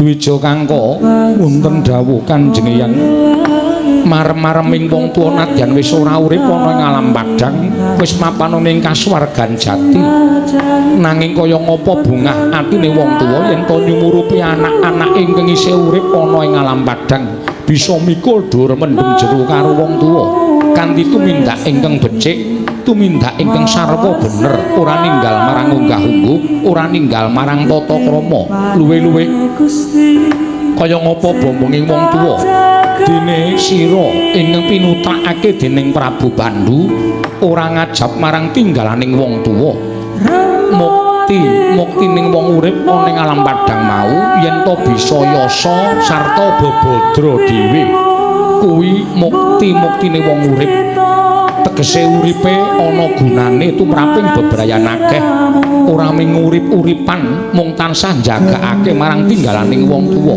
Dwija kangka wonten dawuh Kanjeng Hyang marem-mareming wong tuwa nadyan wis ora urip ana ing alam padang wis mapan ana ing kasuwargan jati. Nanging kaya ngapa bungah atine wong tuwa yen to nyumurupi anak-anak ingkang isih urip ana ing alam padang bisa mikul dur mendem jero karo wong tuwa. Kanthi tumindak ingkang becik tumindak ingkang sarwa bener? Ora ninggal marang unggah-ungguh ora ninggal marang tata krama. Luwe-luwe. Kaya ngapa bombonging wong tuwa? Dene sira ingkang pinutrakake dening Prabu Bandu ora ngajab marang tinggalaning wong tuwa. Mukti muktining wong urip ana ing alam padang mau yen to bisa yasa sarta bebodro dhewe. Kuwi mukti-muktine wong urip tegese uripe ana gunane tumraping bebrayan akeh. Ora mung urip-uripan mung tansah njagakake marang tinggalaning wong tuwa